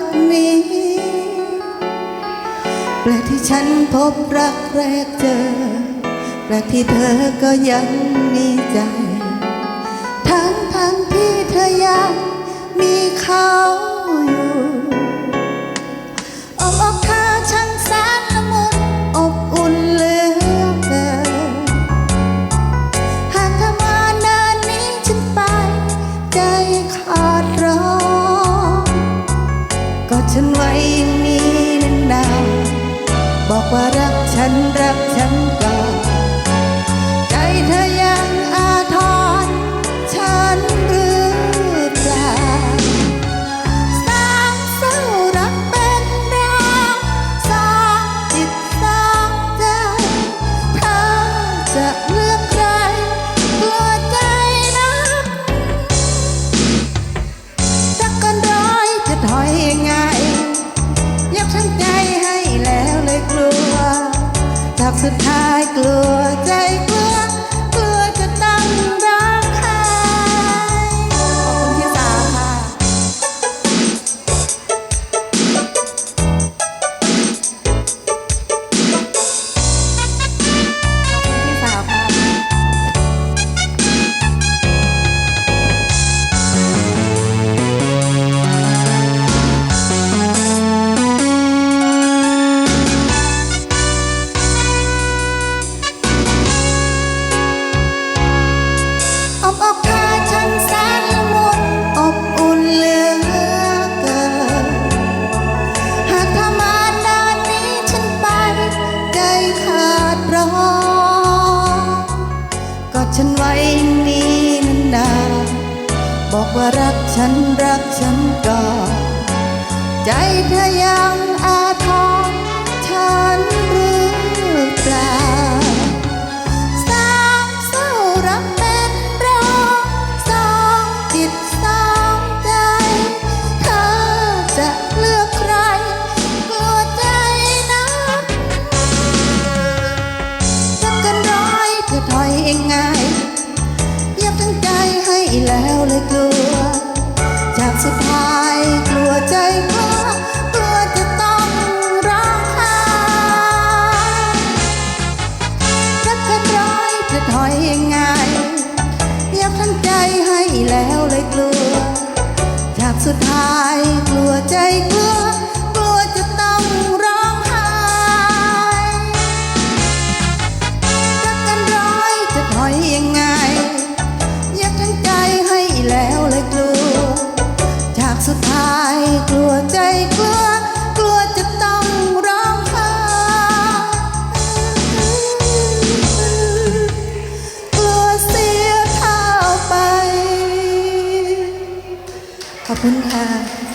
ดนี้ แปลกที่ฉันพบรักแรกเจอ แปลกที่เธอก็ยังมีใจ ทั้งทั้งที่เธอยัง tonight. สุดท้ายกลัวใจ ฉันไว้นี้นานบอกว่ารักฉันรักฉันก็ ใจทธอยา กลัวฉากสุดท้ายกลัวใจกลัว ขอบคุณค่ะ